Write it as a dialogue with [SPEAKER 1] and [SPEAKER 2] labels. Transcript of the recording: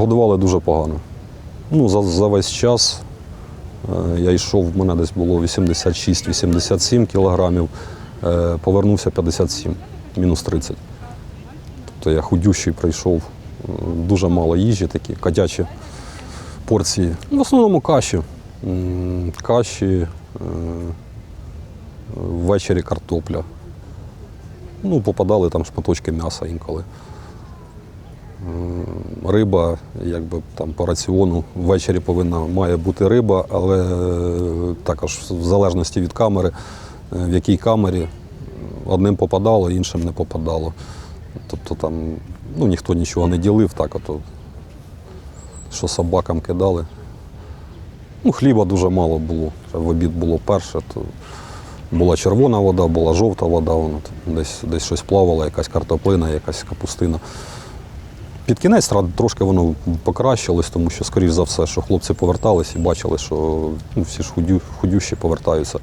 [SPEAKER 1] Годували дуже погано. Ну, за, за весь час е, я йшов, в мене десь було 86-87 кілограмів, е, повернувся 57, мінус 30. Тобто я худющий прийшов, е, дуже мало їжі, такі котячі порції. В основному каші. Каші, ввечері картопля. Ну, попадали там шматочки м'яса інколи. Риба, якби там по раціону ввечері повинна має бути риба, але е, також в залежності від камери, е, в якій камері одним попадало, іншим не попадало. Тобто там ну, ніхто нічого не ділив, так ото, що собакам кидали. Ну, хліба дуже мало було. В обід було перше, то була червона вода, була жовта вода, воно десь, десь щось плавало, якась картоплина, якась капустина. Під кінець трошки воно покращилось, тому що, скоріш за все, що хлопці повертались і бачили, що ну, всі ж худю, худющі повертаються.